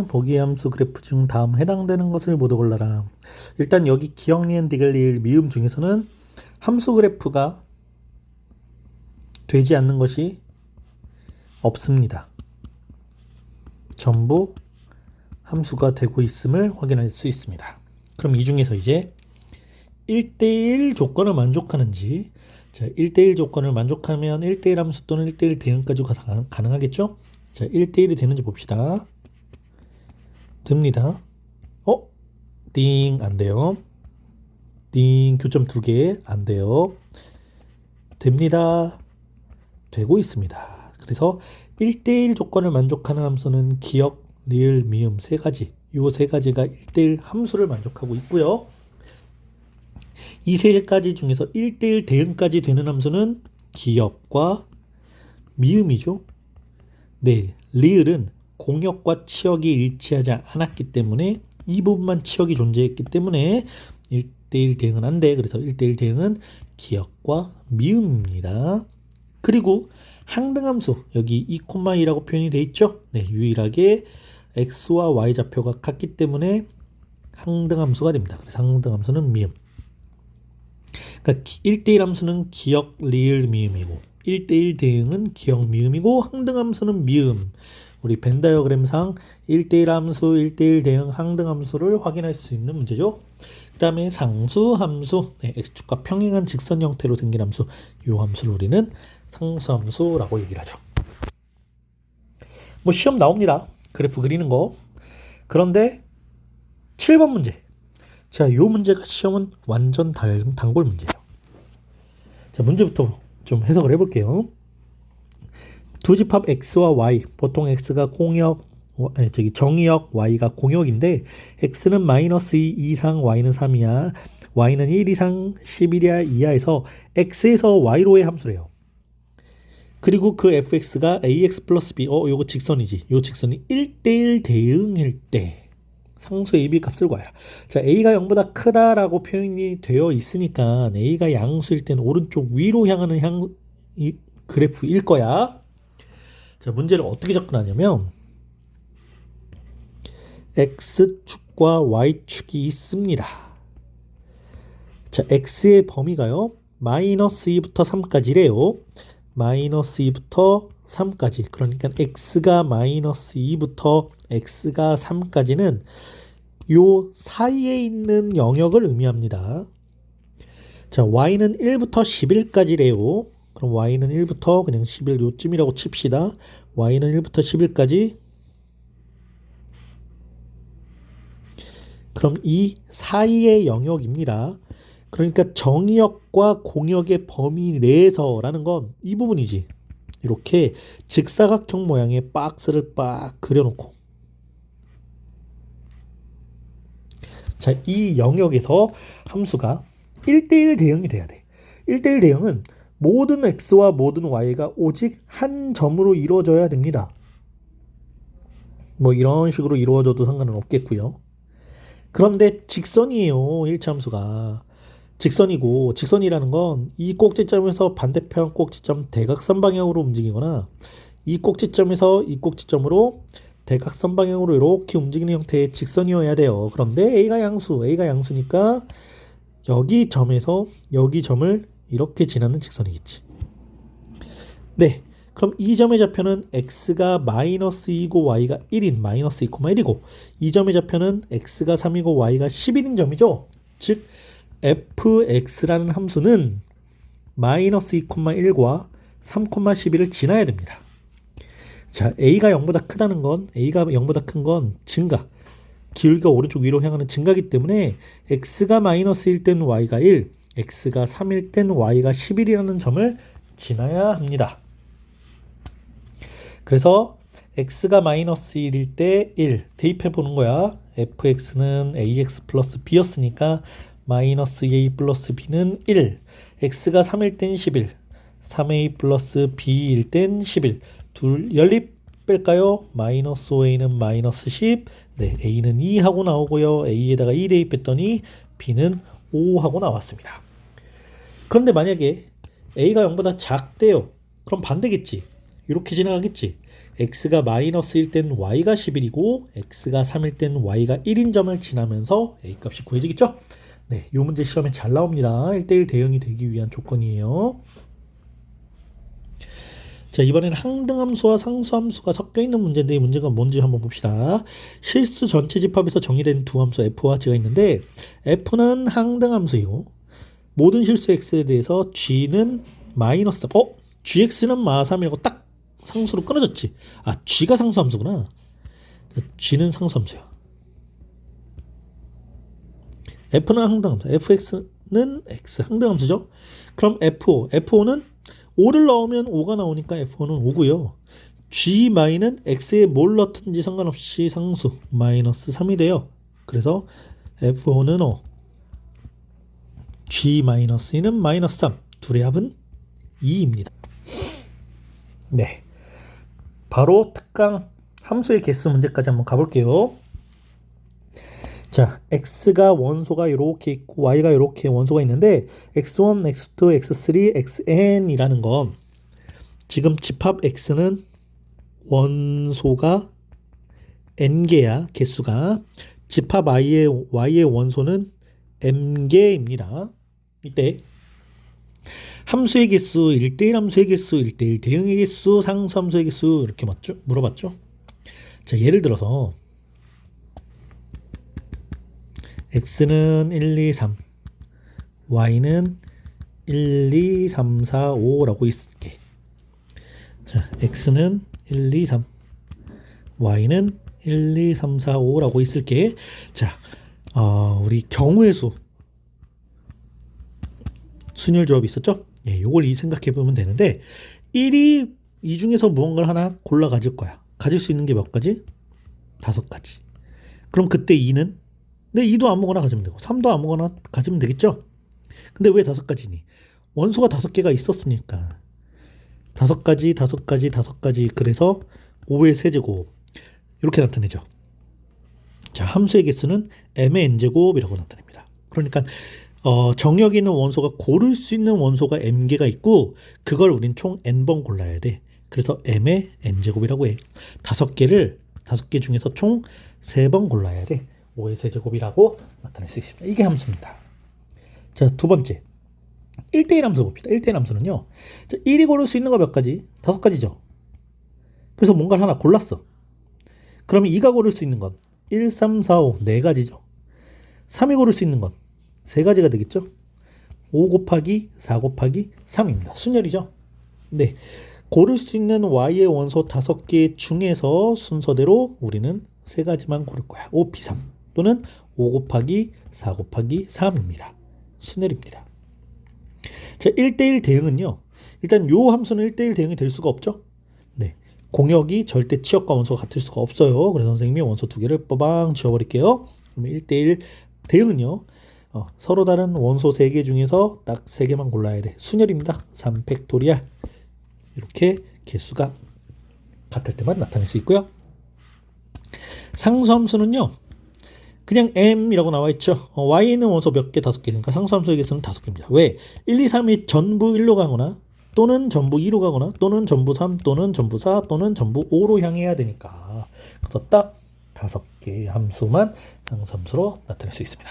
자, 보기 함수 그래프 중 다음 해당되는 것을 모두 골라라. 일단 여기 기억, 니은, 디귿, 리을, 미음 중에서는 함수 그래프가 되지 않는 것이 없습니다. 전부 함수가 되고 있음을 확인할 수 있습니다. 그럼 이 중에서 이제 1대1 조건을 만족하는지 자, 1대1 조건을 만족하면 1대1 함수 또는 1대1 대응까지가 가- 가능하겠죠? 자, 1대1이 되는지 봅시다. 됩니다. 어? 띵, 안 돼요. 띵, 교점 두 개, 안 돼요. 됩니다. 되고 있습니다. 그래서 1대1 조건을 만족하는 함수는 기억, 리을, 미음 세 가지. 요 세 가지가 1대1 함수를 만족하고 있고요. 이 세 가지 중에서 1대1 대응까지 되는 함수는 기억과 미음이죠. 네, 리을은 공역과 치역이 일치하지 않았기 때문에 이 부분만 치역이 존재했기 때문에 1대1 대응은 안 돼. 그래서 1대1 대응은 기억과 미음입니다. 그리고 항등함수 여기 2,2라고 표현이 되어 있죠. 네, 유일하게 x와 y 좌표가 같기 때문에 항등함수가 됩니다. 그래서 항등함수는 미음. 그러니까 1대1 함수는 기억, 리을, 미음이고 1대1 대응은 기억, 미음이고 항등함수는 미음. 우리 벤 다이어그램상 1대1 함수, 1대1 대응, 항등 함수를 확인할 수 있는 문제죠. 그 다음에 상수, 함수, 네, x축과 평행한 직선 형태로 생긴 함수, 이 함수를 우리는 상수 함수라고 얘기를 하죠. 뭐 시험 나옵니다. 그래프 그리는 거. 그런데 7번 문제. 자, 요 문제가 시험은 완전 달, 단골 문제예요. 자, 문제부터 좀 해석을 해볼게요. 두 집합 x와 y, 보통 x가 공역, 어, 저기 정의역, y가 공역인데 x는 마이너스 2 이상, y는 3이야. y는 1 이상 11이야 이하에서 x에서 y로의 함수래요. 그리고 그 fx가 ax 플러스 b, 어, 요거 직선이지. 요 직선이 1대1 대응일 때 상수 ab 값을 구하라. 자, a가 0보다 크다라고 표현이 되어 있으니까 a가 양수일 때는 오른쪽 위로 향하는 향, 이 그래프일 거야. 자, 문제를 어떻게 접근하냐면 x축과 y축이 있습니다. 자, x의 범위가요. 마이너스 2부터 3까지래요. 마이너스 2부터 3까지. 그러니까 x가 마이너스 2부터 x가 3까지는 요 사이에 있는 영역을 의미합니다. 자, y는 1부터 11까지래요. 그럼 y는 1부터 그냥 11 요쯤이라고 칩시다. y는 1부터 11까지. 그럼 이 사이의 영역입니다. 그러니까 정의역과 공역의 범위 내에서라는 건 이 부분이지. 이렇게 직사각형 모양의 박스를 빡 그려놓고 자, 이 영역에서 함수가 1대1 대응이 돼야 돼. 1대1 대응은 모든 x와 모든 y가 오직 한 점으로 이루어져야 됩니다. 뭐 이런 식으로 이루어져도 상관은 없겠고요. 그런데 직선이에요. 1차 함수가. 직선이고 직선이라는 건 이 꼭지점에서 반대편 꼭지점 대각선 방향으로 움직이거나 이 꼭지점에서 이 꼭지점으로 대각선 방향으로 이렇게 움직이는 형태의 직선이어야 돼요. 그런데 A가 양수, A가 양수니까 여기 점에서 여기 점을 이렇게 지나는 직선이겠지. 네. 그럼 이 점의 좌표는 x가 마이너스 2고 y가 1인 마이너스 2,1이고 이 점의 좌표는 x가 3이고 y가 11인 점이죠. 즉 fx라는 함수는 마이너스 2,1과 3,11을 지나야 됩니다. 자, a가 0보다 크다는 건 a가 0보다 큰 건 증가. 기울기가 오른쪽 위로 향하는 증가기 때문에 x가 마이너스 1땐 y가 1, x가 3일 땐 y가 11이라는 점을 지나야 합니다. 그래서 x가 마이너스 1일 때 1 대입해 보는 거야. fx는 ax 플러스 b였으니까 마이너스 a 플러스 b는 1 x가 3일 땐 11 3a 플러스 b일 땐 11 둘 연립 뺄까요? 마이너스 5a는 마이너스 10 네, a는 2 하고 나오고요. a에다가 2 대입했더니 b는 5 하고 나왔습니다. 그런데 만약에 a가 0보다 작대요. 그럼 반대겠지. 이렇게 지나가겠지. x가 마이너스 1땐 y가 11이고 x가 3일 땐 y가 1인 점을 지나면서 a 값이 구해지겠죠? 네, 이 문제 시험에 잘 나옵니다. 1대1 대응이 되기 위한 조건이에요. 자, 이번에는 항등함수와 상수함수가 섞여 있는 문제인데 이 문제가 뭔지 한번 봅시다. 실수 전체 집합에서 정의된 두 함수 f와 g가 있는데 f는 항등함수이고 모든 실수 x에 대해서 g는 마이너스 3. 어? gx는 마 3이라고 딱 상수로 끊어졌지. 아, g가 상수함수구나. g는 상수함수야. f는 항등함수, fx는 x 항등함수죠. 그럼 f5, f5는 5를 넣으면 5가 나오니까 f5는 5고요. g-는 x에 뭘 넣든지 상관없이 상수 마이너스 3이 돼요. 그래서 f5는 5, g-2는 마이너스 3. 둘의 합은 2입니다. 네. 바로 특강 함수의 개수 문제까지 한번 가볼게요. 자, x가 원소가 이렇게 있고 y가 이렇게 원소가 있는데 x1, x2, x3, xn이라는 건 지금 집합 x는 원소가 n개야 개수가 집합 y의 y의 원소는 m개입니다. 이때 함수의 개수, 1대1 함수의 개수, 1대1 대응의 개수, 상수 함수의 개수 이렇게 맞죠? 물어봤죠? 자, 예를 들어서 x는 1, 2, 3, y는 1, 2, 3, 4, 5라고 있을게. 자, x는 1, 2, 3, y는 1, 2, 3, 4, 5라고 있을게. 자, 어, 우리 경우의 수 순열 조합이 있었죠? 예, 요걸 이 생각해 보면 되는데 1이 이 중에서 무언가를 하나 골라 가질 거야. 가질 수 있는 게 몇 가지? 다섯 가지. 그럼 그때 2는 네, 2도 아무거나 가지면 되고 3도 아무거나 가지면 되겠죠? 근데 왜 다섯 가지니? 원소가 다섯 개가 있었으니까 다섯 가지, 다섯 가지, 다섯 가지 그래서 5의 세제곱 이렇게 나타내죠. 자, 함수의 개수는 m의 n제곱이라고 나타냅니다. 그러니까 어, 정역이 있는 원소가 고를 수 있는 원소가 m개가 있고 그걸 우린 총 n번 골라야 돼. 그래서 m의 n제곱이라고 해. 다섯 개를 다섯 개 중에서 총 세 번 골라야 돼. 5의 세제곱이라고 나타낼 수 있습니다. 이게 함수입니다. 자, 두 번째. 1대1 함수 봅시다. 1대1 함수는요. 자, 1이 고를 수 있는 거 몇 가지? 다섯 가지죠. 그래서 뭔가를 하나 골랐어. 그러면 2가 고를 수 있는 건 1, 3, 4, 5, 네 가지죠. 3이 고를 수 있는 건세 가지가 되겠죠. 5 곱하기 4 곱하기 3입니다. 순열이죠. 네. 고를 수 있는 y의 원소 5개 중에서 순서대로 우리는 세 가지만 고를 거야. 5p3 또는 5 곱하기 4 곱하기 3입니다. 순열입니다. 자, 1대1 대응은요. 일단 요 함수는 1대1 대응이 될 수가 없죠. 네. 공역이 절대 치역과 원소가 같을 수가 없어요. 그래서 선생님이 원소 두 개를 빠방 지워버릴게요. 그러면 1대1 대응은요. 어, 서로 다른 원소 3개 중에서 딱 3개만 골라야 돼. 순열입니다. 3 팩토리알. 이렇게 개수가 같을 때만 나타낼 수 있고요. 상수함수는요. 그냥 m이라고 나와 있죠. 어, y는 원소 몇 개? 다섯 개니까 상수함수의 개수는 다섯 개입니다. 왜? 1, 2, 3이 전부 1로 가거나 또는 전부 2로 가거나 또는 전부 3 또는 전부 4 또는 전부 5로 향해야 되니까 그래서 딱 다섯 개의 함수만 상수함수로 나타낼 수 있습니다.